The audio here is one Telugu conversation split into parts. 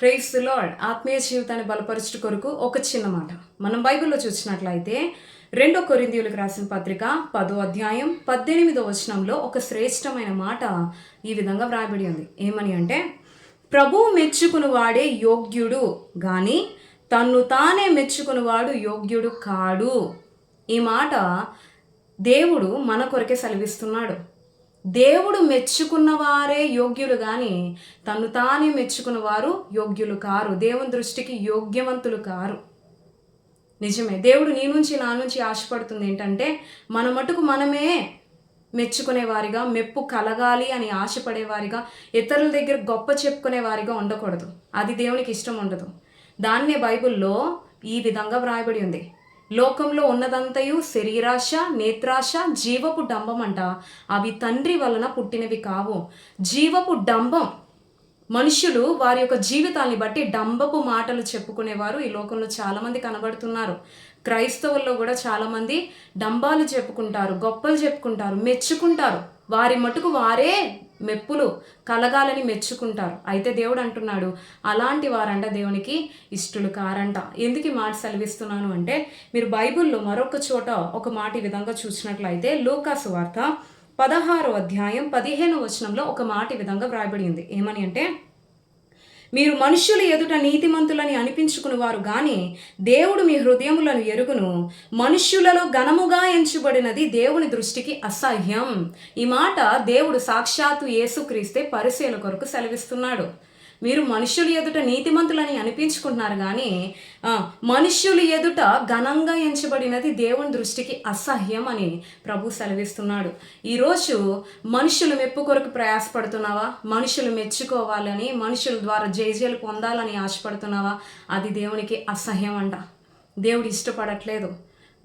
ప్రేస్ ది లార్డ్ ఆత్మీయ జీవితాన్ని బలపరచుట కొరకు ఒక చిన్న మాట. మనం బైబిల్లో చూసినట్లయితే రెండో కొరిందీయులకు రాసిన పత్రిక పదో అధ్యాయం పద్దెనిమిదో వచనంలో ఒక శ్రేష్టమైన మాట ఈ విధంగా వ్రాయబడి ఉంది. ఏమని అంటే ప్రభువు మెచ్చుకుని వాడే యోగ్యుడు కానీ తన్ను తానే మెచ్చుకునివాడు యోగ్యుడు కాడు. ఈ మాట దేవుడు మన కొరకే సెలవిస్తున్నాడు. దేవుడు మెచ్చుకున్న వారే యోగ్యులు కానీ తను తానే మెచ్చుకున్న వారు యోగ్యులు కారు. దేవుని దృష్టికి యోగ్యవంతులు కారు. నిజమే. దేవుడు నీ నుంచి నా నుంచి ఆశపడుతుంది ఏంటంటే మన మటుకు మనమే మెచ్చుకునేవారిగా మెప్పు కలగాలి అని ఆశపడేవారిగా ఇతరుల దగ్గర గొప్ప చెప్పుకునేవారిగా ఉండకూడదు. అది దేవునికి ఇష్టం ఉండదు. దాన్నే బైబిల్లో ఈ విధంగా వ్రాయబడి ఉంది. లోకంలో ఉన్నదంతయు శరీరాశ నేత్రాశ జీవపు డంబం అంట. అవి తండ్రి వలన పుట్టినవి కావు. జీవపు డంబం మనుషులు వారి యొక్క జీవితాన్ని బట్టి డంబపు మాటలు చెప్పుకునేవారు. ఈ లోకంలో చాలామంది కనబడుతున్నారు. క్రైస్తవుల్లో కూడా చాలామంది డంబాలు చెప్పుకుంటారు గొప్పలు చెప్పుకుంటారు మెచ్చుకుంటారు. వారి మటుకు వారే మెప్పులు కలగాలని మెచ్చుకుంటారు. అయితే దేవుడు అంటున్నాడు అలాంటి వారంట దేవునికి ఇష్టలు కారంట. ఎందుకు ఈ మాట సెలవిస్తున్నాను అంటే మీరు బైబిల్లో మరొక చోట ఒక మాట ఈ విధంగా చూసినట్లయితే లూకాసు వార్త పదహారో అధ్యాయం పదిహేను వచనంలో ఒక మాట విధంగా వ్రాయబడి ఉంది ఏమని అంటే మీరు మనుష్యులు ఎదుట నీతిమంతులని అనిపించుకుని వారు గాని దేవుడు మీ హృదయములను ఎరుగును. మనుష్యులలో ఘనముగా ఎంచబడినది దేవుని దృష్టికి అసహ్యం. ఈ మాట దేవుడు సాక్షాత్తు యేసుక్రీస్తే పరిశీల కొరకు సెలవిస్తున్నాడు. మీరు మనుషులు ఎదుట నీతిమంతులని అనిపించుకుంటున్నారు కానీ మనుష్యులు ఎదుట ఘనంగా ఎంచబడినది దేవుని దృష్టికి అసహ్యం అని ప్రభు సెలవిస్తున్నాడు. ఈరోజు మనుషులు మెప్పు కొరకు ప్రయాసపడుతున్నావా? మనుషులు మెచ్చుకోవాలని మనుషుల ద్వారా జయజయలు పొందాలని ఆశపడుతున్నావా? అది దేవునికి అసహ్యం అంట. దేవుడు ఇష్టపడట్లేదు.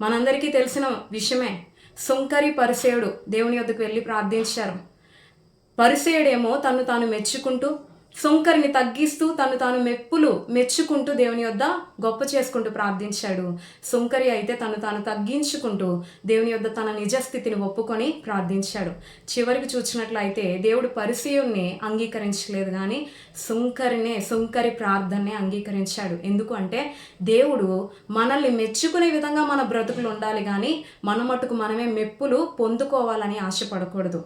మనందరికీ తెలిసిన విషయమే. సుంకరి పరిసేయుడు దేవుని వద్దకు వెళ్ళి ప్రార్థించారు. పరిసేయుడేమో తను తాను మెచ్చుకుంటూ సొంకరిని తగ్గిస్తూ తను తాను మెప్పులు మెచ్చుకుంటూ దేవుని యొద్ద గొప్ప చేసుకుంటూ ప్రార్థించాడు. సొంకరి అయితే తను తాను తగ్గించుకుంటూ దేవుని యొద్ద తన నిజస్థితిని ఒప్పుకొని ప్రార్థించాడు. చివరికి చూసినట్లయితే దేవుడు పరిచయుణ్ణి అంగీకరించలేదు కానీ సుంకరినే సుంకరి ప్రార్థననే అంగీకరించాడు. ఎందుకు అంటే దేవుడు మనల్ని మెచ్చుకునే విధంగా మన బ్రతుకులు ఉండాలి కానీ మన మటుకు మనమే మెప్పులు పొందుకోవాలని ఆశపడకూడదు.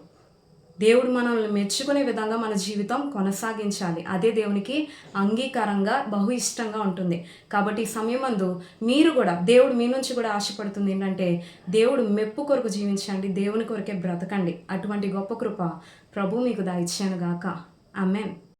దేవుడు మనల్ని మెచ్చుకునే విధంగా మన జీవితం కొనసాగించాలి. అదే దేవునికి అంగీకారంగా బహు ఇష్టంగా ఉంటుంది. కాబట్టి ఈ సమయమందు మీరు కూడా దేవుడు మీ నుంచి కూడా ఆశపడుతుంది ఏంటంటే దేవుడు మెప్పు కొరకు జీవించండి దేవుని కొరకే బ్రతకండి. అటువంటి గొప్ప కృప ప్రభు మీకు దాయిచ్చాను గాక అమెన్